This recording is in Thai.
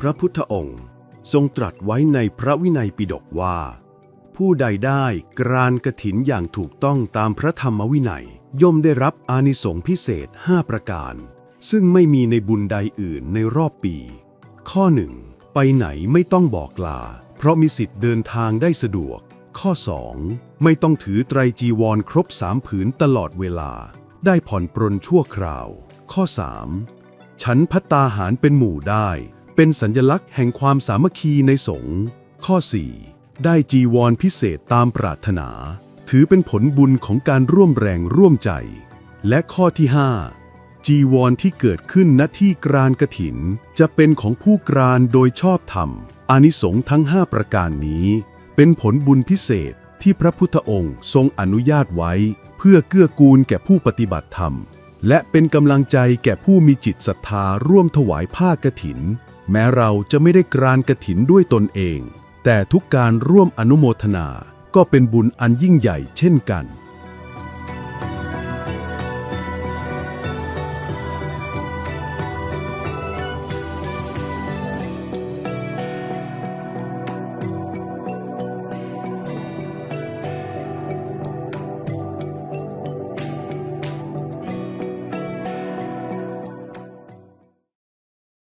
พระพุทธองค์ ทรงตรัสไว้ในพระวินัยปิฎกว่า ผู้ใดได้กรานกระถินอย่างถูกต้องตามพระธรรมวินัย ย่อมได้รับอานิสงส์พิเศษ5ประการ ซึ่งไม่มีในบุญใดอื่นในรอบปี ข้อ 1. ไปไหนไม่ต้องบอกลา เพราะมีสิทธิ์เดินทางได้สะดวก ข้อ 2. ไม่ต้องถือไตรจีวรครบสามผืนตลอดเวลา ได้ผ่อนปรนชั่วคราว ข้อ 3. ฉันพัตตาหารเป็นหมู่ได้ เป็นสัญลักษณ์แห่งความสามัคคีในสงฆ์ ข้อ 4. ได้จีวรพิเศษตามปรารถนา ถือเป็นผลบุญของการร่วมแรงร่วมใจ และข้อที่ 5 จีวรที่เกิดขึ้นณที่กรานกถิน จะเป็นของผู้กรานโดยชอบธรรม อานิสงส์ทั้ง 5 ประการนี้ เป็นผลบุญพิเศษที่พระพุทธองค์ทรงอนุญาตไว้ เพื่อเกื้อกูลแก่ผู้ปฏิบัติธรรม และเป็นกำลังใจแก่ผู้มีจิตศรัทธาร่วมถวายผ้ากฐิน แม้เราจะไม่ได้กรานกระถินด้วยตนเอง แต่ทุกการร่วมอนุโมทนาก็เป็นบุญอันยิ่งใหญ่เช่นกัน